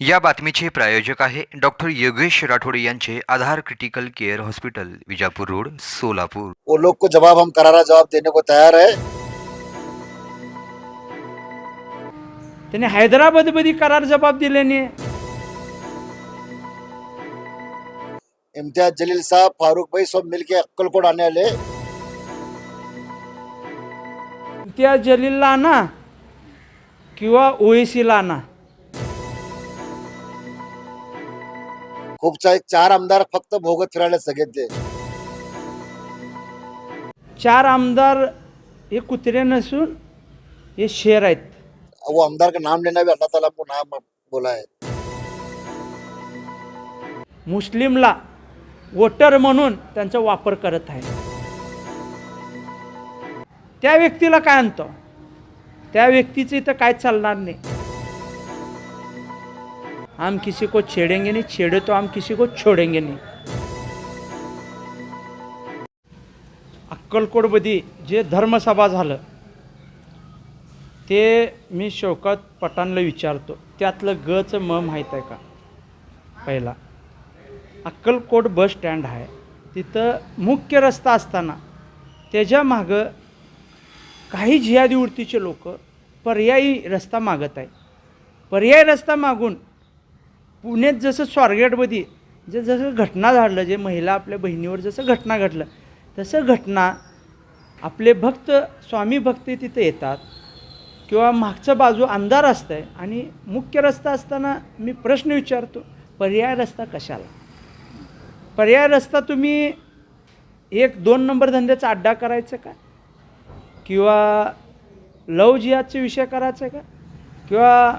या बातमीचे प्रायोजक आहे डॉक्टर योगेश राठोड यांचे Aadhaar critical care hospital Vijapur road Solapur. वो लोग को जवाब हम करारा जवाब देने को तैयार है। त्याने हैदराबादमध्ये करार जबाब दिल्याने इम्तियाज जलील साहब फारूक भाई सब मिलके अक्कलकोट आने वाले। त्या जलीलला आणा किंवा ओएसीला आणा खूप चार आमदार फक्त भोगत फिरायला सगळे चार आमदार हे कुत्रे नसून हे शेर आहेत. वो आमदार का नाम लेना भी अल्लाह ताला को नाम बोला है मुस्लिमला वोटर म्हणून त्यांचा वापर करत आहे. त्या व्यक्तीला काय आणतो? त्या व्यक्तीचं इथं काय चालणार नाही. हम किसी को छेडेंगे नहीं छेड़े तो हम किसी को छोडेंगे नहीं। अक्कलकोटमध्ये जे धर्मसभा झालं ते मी शौकत पटांना विचारतो त्यातलं गचं म माहीत आहे का? पहिला अक्कलकोट बस स्टँड आहे तिथं मुख्य रस्ता असताना त्याच्या मागं काही जिहादी वृत्तीचे लोक पर्यायी रस्ता मागत आहे पर्यायी रस्ता मागून पुण्यात जसं स्वारगेटमध्ये जे जसं घटना झाडलं जे महिला आपल्या बहिणीवर जसं घटना घडलं तसं घटना आपले भक्त स्वामी भक्त तिथं येतात. किंवा मागचं बाजू अंधार असतं आहे आणि मुख्य रस्ता असताना मी प्रश्न विचारतो पर्याय रस्ता कशाला? पर्याय रस्ता तुम्ही एक दोन नंबर धंद्याचा अड्डा करायचं का? किंवा लव जिहादचा विषय करायचा का? किंवा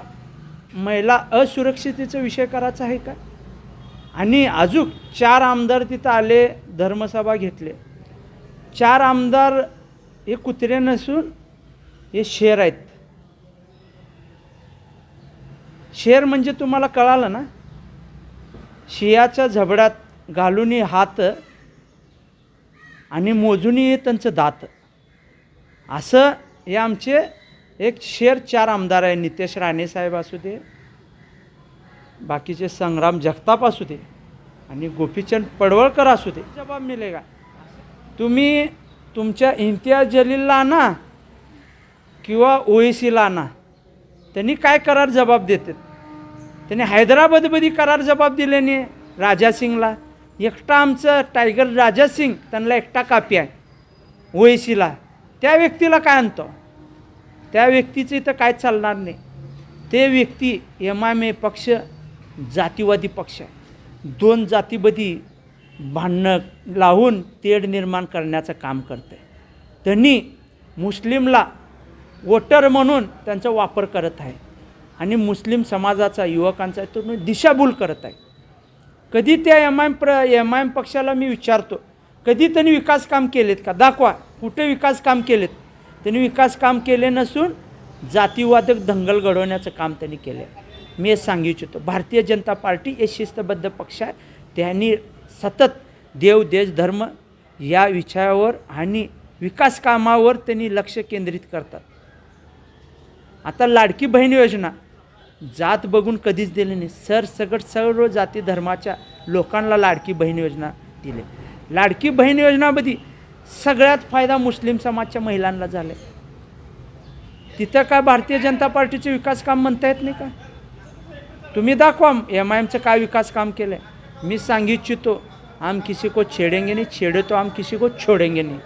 महिला असुरक्षितेचा विषय करायचा आहे का? आणि अजून चार आमदार तिथं आले धर्मसभा घेतले. चार आमदार हे कुत्रे नसून हे शेर आहेत. शेर म्हणजे तुम्हाला कळालं ना? शियाच्या झबड्यात घालून हात आणि मोजूनही त्यांचं दात. असं हे आमचे एक शेर चार आमदार आहे नितेश राणे साहेब असू दे बाकीचे संग्राम जगताप असू दे आणि गोपीचंद पडवळकर असू दे जबाब मिळेगा. तुम्ही तुमच्या इम्तियाज जलीलला आणा किंवा ओएसीला आणा. त्यांनी काय करार जबाब देतात? त्यांनी हैदराबादमध्ये करार जबाब दिल्याने राजा सिंगला. एकटा आमचं टायगर राजा सिंग त्यांना एकटा कापी आहे ओएसीला. त्या व्यक्तीला काय आणतो? त्या व्यक्तीचं इथं काय चालणार नाही. ते व्यक्ती एम आय ए पक्ष जातीवादी पक्ष आहे. दोन जातीबदी भांडणं लावून तेढ निर्माण करण्याचं काम करते त्यांनी मुस्लिमला वोटर म्हणून त्यांचा वापर करत आहे. आणि मुस्लिम समाजाचा युवकांचा तो दिशाभूल करत आहे. कधी त्या एम आय प्र एम आय एम पक्षाला मी विचारतो कधी त्यांनी विकास काम केलेत का? दाखवा कुठे विकास काम केलेत? त्यांनी विकास काम केले नसून जातीवादक दंगल घडवण्याचं काम त्यांनी केलं आहे मी हे सांगू इच्छितो भारतीय जनता पार्टी हे शिस्तबद्ध पक्ष आहे. त्यांनी सतत देव देश धर्म या विषयावर आणि विकास कामावर त्यांनी लक्ष केंद्रित करतात. आता लाडकी बहीण योजना जात बघून कधीच दिली नाही. सरसकट सर्व जाती धर्माच्या लोकांना लाडकी बहीण योजना दिली. लाडकी बहीण योजनामध्ये सगळ्यात फायदा मुस्लिम समाजच्या महिलांना झाला तिथं काय भारतीय जनता पार्टीचे विकास काम म्हणता येत नाही का? तुम्ही दाखवा एम आय एमचं काय विकास काम केलं आहे मी सांगू इच्छितो आम किसी को छेडेंगे नाही छेडतो आम किसी को छोडेंगे नाही.